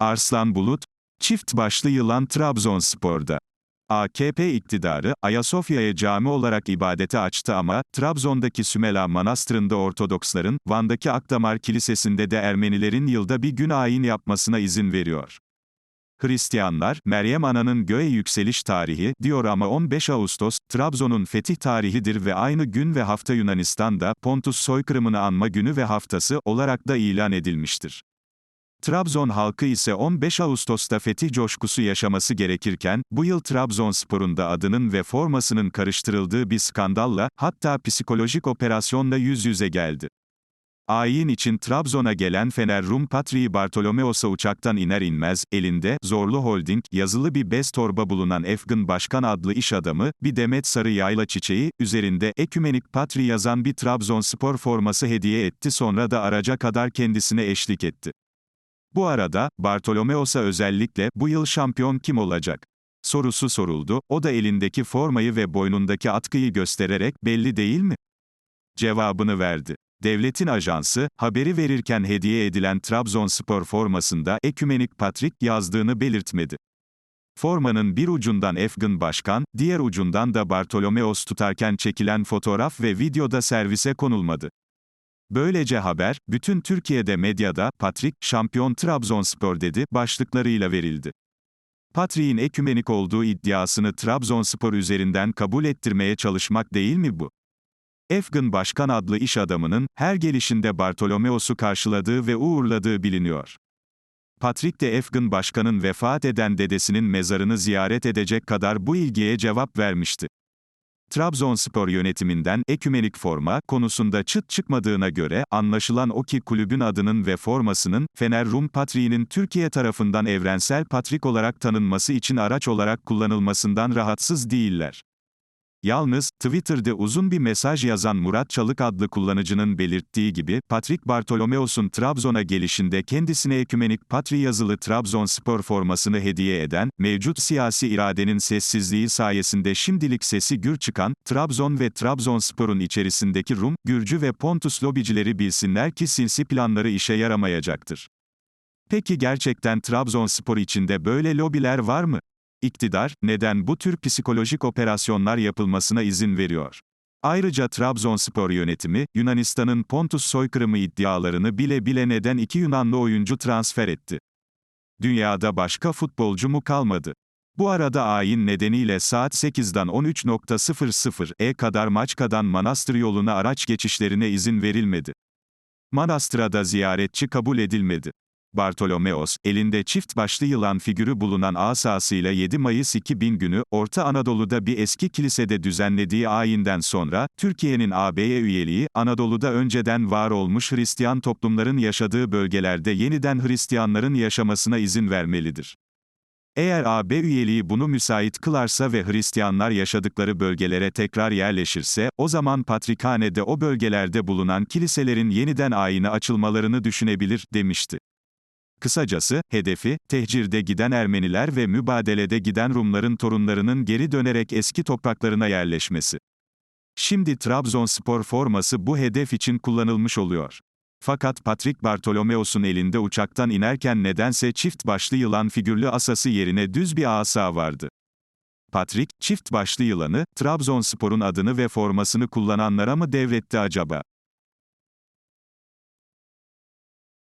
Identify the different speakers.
Speaker 1: Arslan Bulut, çift başlı yılan Trabzonspor'da. AKP iktidarı, Ayasofya'ya cami olarak ibadete açtı ama, Trabzon'daki Sümela Manastırı'nda Ortodoksların, Van'daki Akdamar Kilisesi'nde de Ermenilerin yılda bir gün ayin yapmasına izin veriyor. Hristiyanlar, Meryem Ana'nın göğe yükseliş tarihi, diyor ama 15 Ağustos, Trabzon'un fetih tarihidir ve aynı gün ve hafta Yunanistan'da, Pontus soykırımını anma günü ve haftası, olarak da ilan edilmiştir. Trabzon halkı ise 15 Ağustos'ta fetih coşkusu yaşaması gerekirken, bu yıl Trabzonspor'un da adının ve formasının karıştırıldığı bir skandalla, hatta psikolojik operasyonla yüz yüze geldi. Ayin için Trabzon'a gelen Fener Rum Patriği Bartolomeos'a uçaktan iner inmez, elinde, Zorlu Holding, yazılı bir bez torba bulunan Efgın Başkan adlı iş adamı, bir demet sarı yayla çiçeği, üzerinde, Ekümenik Patri yazan bir Trabzonspor forması hediye etti sonra da araca kadar kendisine eşlik etti. Bu arada, Bartolomeos'a özellikle, bu yıl şampiyon kim olacak? Sorusu soruldu, o da elindeki formayı ve boynundaki atkıyı göstererek, belli değil mi? Cevabını verdi. Devletin ajansı, haberi verirken hediye edilen Trabzonspor formasında Ekümenik Patrik yazdığını belirtmedi. Formanın bir ucundan Efgın Başkan, diğer ucundan da Bartolomeos tutarken çekilen fotoğraf ve videoda servise konulmadı. Böylece haber, bütün Türkiye'de medyada, Patrik, şampiyon Trabzonspor dedi, başlıklarıyla verildi. Patrick'in ekümenik olduğu iddiasını Trabzonspor üzerinden kabul ettirmeye çalışmak değil mi bu? Efgın Başkan adlı iş adamının, her gelişinde Bartolomeos'u karşıladığı ve uğurladığı biliniyor. Patrick de Efgın Başkan'ın vefat eden dedesinin mezarını ziyaret edecek kadar bu ilgiye cevap vermişti. Trabzonspor yönetiminden ekümenik forma konusunda çıt çıkmadığına göre anlaşılan o ki kulübün adının ve formasının Fener Rum Patriği'nin Türkiye tarafından evrensel patrik olarak tanınması için araç olarak kullanılmasından rahatsız değiller. Yalnız, Twitter'da uzun bir mesaj yazan Murat Çalık adlı kullanıcının belirttiği gibi, Patrick Bartolomeos'un Trabzon'a gelişinde kendisine ekümenik Patri yazılı Trabzonspor formasını hediye eden, mevcut siyasi iradenin sessizliği sayesinde şimdilik sesi gür çıkan, Trabzon ve Trabzonspor'un içerisindeki Rum, Gürcü ve Pontus lobicileri bilsinler ki sinsi planları işe yaramayacaktır. Peki gerçekten Trabzonspor içinde böyle lobiler var mı? İktidar, neden bu tür psikolojik operasyonlar yapılmasına izin veriyor? Ayrıca Trabzonspor yönetimi, Yunanistan'ın Pontus soykırımı iddialarını bile bile neden iki Yunanlı oyuncu transfer etti? Dünyada başka futbolcu mu kalmadı? Bu arada ayin nedeniyle saat 8'den 13.00'e kadar Maçka'dan Manastır yoluna araç geçişlerine izin verilmedi. Manastır'a da ziyaretçi kabul edilmedi. Bartolomeos, elinde çift başlı yılan figürü bulunan asasıyla 7 Mayıs 2000 günü, Orta Anadolu'da bir eski kilisede düzenlediği ayinden sonra, Türkiye'nin AB'ye üyeliği, Anadolu'da önceden var olmuş Hristiyan toplumların yaşadığı bölgelerde yeniden Hristiyanların yaşamasına izin vermelidir. Eğer AB üyeliği bunu müsait kılarsa ve Hristiyanlar yaşadıkları bölgelere tekrar yerleşirse, o zaman Patrikhane'de o bölgelerde bulunan kiliselerin yeniden ayini açılmalarını düşünebilir, demişti. Kısacası, hedefi, tehcirde giden Ermeniler ve mübadelede giden Rumların torunlarının geri dönerek eski topraklarına yerleşmesi. Şimdi Trabzonspor forması bu hedef için kullanılmış oluyor. Fakat Patrick Bartolomeos'un elinde uçaktan inerken nedense çift başlı yılan figürlü asası yerine düz bir asa vardı. Patrick, çift başlı yılanı, Trabzonspor'un adını ve formasını kullananlara mı devretti acaba?